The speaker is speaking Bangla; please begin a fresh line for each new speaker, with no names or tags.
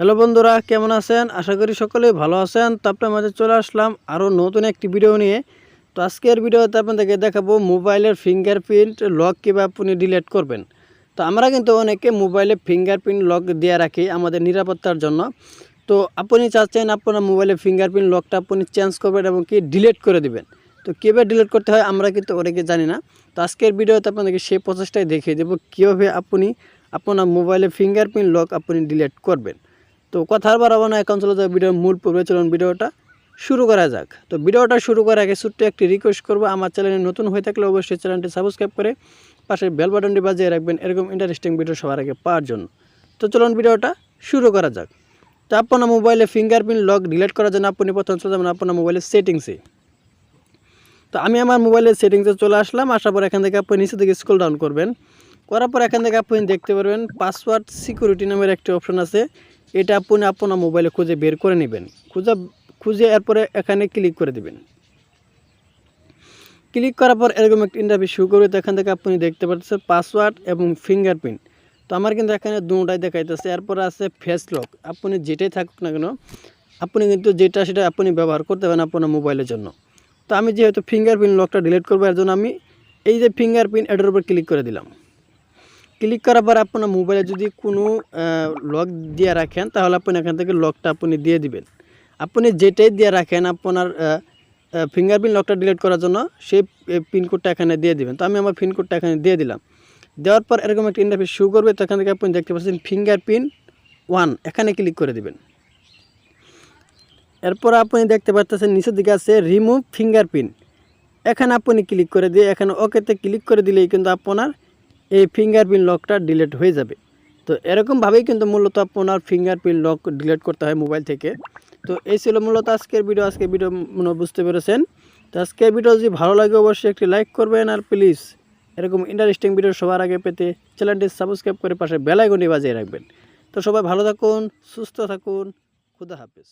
হ্যালো বন্ধুরা, কেমন আছেন? আশা করি সকলেই ভালো আছেন। তো আপনার মাঝে চলে আসলাম আরও নতুন একটি ভিডিও নিয়ে। তো আজকের ভিডিওতে আপনাদেরকে দেখাবো মোবাইলের ফিঙ্গারপ্রিন্ট লক কীভাবে আপনি ডিলেট করবেন। তো আমরা কিন্তু অনেকে মোবাইলে ফিঙ্গারপ্রিন্ট লক দিয়ে রাখি আমাদের নিরাপত্তার জন্য। তো আপনি চাচ্ছেন আপনার মোবাইলে ফিঙ্গারপ্রিন্ট লকটা আপনি চেঞ্জ করবেন এবং কি ডিলেট করে দিবেন। তো কীভাবে ডিলিট করতে হয় আমরা কিন্তু অনেকে জানি না। তো আজকের ভিডিওতে আপনাদেরকে সেই প্রসেসটাই দেখিয়ে দেবো কীভাবে আপনি আপনার মোবাইলে ফিঙ্গারপ্রিন্ট লক আপনি ডিলেট করবেন। তো কথার বাড়াবো না, এখন চলে যাবে ভিডিওর মূল পূর্বে। চলুন ভিডিওটা শুরু করা যাক। তো ভিডিওটা শুরু করার আগে ছোট্ট একটি রিকোয়েস্ট করব, আমার চ্যানেলে নতুন হয়ে থাকলে অবশ্যই চ্যানেলটি সাবস্ক্রাইব করে পাশে বেল বাটনটি বাজিয়ে রাখবেন, এরকম ইন্টারেস্টিং ভিডিও সবার আগে পাওয়ার জন্য। তো চলুন ভিডিওটা শুরু করা যাক। তো আপনার মোবাইলে ফিঙ্গারপ্রিন্ট লক ডিলিট করার জন্য আপনি প্রথম চলে যাবেন আপনার মোবাইলের সেটিংসে তো আমি আমার মোবাইলের সেটিংসে চলে আসলাম, আসার পর এখান থেকে আপনি নিচে দিকে স্ক্রল ডাউন করবেন। করার পর এখান থেকে আপনি দেখতে পারবেন পাসওয়ার্ড সিকিউরিটি নামের একটি অপশন আছে। এটা আপনি আপনার মোবাইলে খুঁজে বের করে নেবেন। খুঁজে খুঁজে এরপরে এখানে ক্লিক করে দিবেন। ক্লিক করার পর এরকম একটা ইন্টারভিউ শুরু করবে, তো এখান থেকে আপনি দেখতে পাচ্ছেন পাসওয়ার্ড এবং ফিঙ্গারপ্রিন্ট তো আমার কিন্তু এখানে দুটাই দেখাইতেছে। এরপর আছে ফেস লক আপনি যেটাই থাকুক না কেন, আপনি কিন্তু যেটা সেটা আপনি ব্যবহার করতে পারেন আপনার মোবাইলের জন্য। তো আমি যেহেতু ফিঙ্গারপ্রিন্ট লকটা ডিলিট করব, এর জন্য আমি এই যে ফিঙ্গারপ্রিন্ট এটার উপর ক্লিক করে দিলাম। ক্লিক করার পর আপনার মোবাইলে যদি কোনো লক দিয়ে রাখেন, তাহলে আপনি এখান থেকে লকটা আপনি দিয়ে দিবেন। আপনি যেটাই দিয়ে রাখেন, আপনার ফিঙ্গারপ্রিন্ট লকটা ডিলিট করার জন্য সেই পিনকোডটা এখানে দিয়ে দিবেন। তো আমি আমার পিনকোডটা এখানে দিয়ে দিলাম। দেওয়ার পর এরকম একটা ইন্টারফেস শুরু করবে, তো এখান থেকে আপনি দেখতে পাচ্ছেন ফিঙ্গারপ্রিন্ট ওয়ান এখানে ক্লিক করে দিবেন। এরপর আপনি দেখতে পাচ্ছেন নিচের দিকে আছে রিমুভ ফিঙ্গারপ্রিন্ট এখানে আপনি ক্লিক করে দিয়ে, এখানে ওকেতে ক্লিক করে দিলেই কিন্তু আপনার এই ফিঙ্গারপ্রিন্ট লকটা ডিলেট হয়ে যাবে। তো এরকমভাবেই কিন্তু মূলত আপনার ফিঙ্গারপ্রিন্ট লক ডিলেট করতে হয় মোবাইল থেকে। তো এই ছিল মূলত আজকের ভিডিও আজকের ভিডিও মনে বুঝতে পেরেছেন। তো আজকের ভিডিও যদি ভালো লাগে অবশ্যই একটি লাইক করবেন আর প্লিজ এরকম ইন্টারেস্টিং ভিডিও সবার আগে পেতে চ্যানেলটি সাবস্ক্রাইব করে পাশে বেলাইকনটি বাজিয়ে রাখবেন। তো সবাই ভালো থাকুন, সুস্থ থাকুন, খুদা হাফিজ।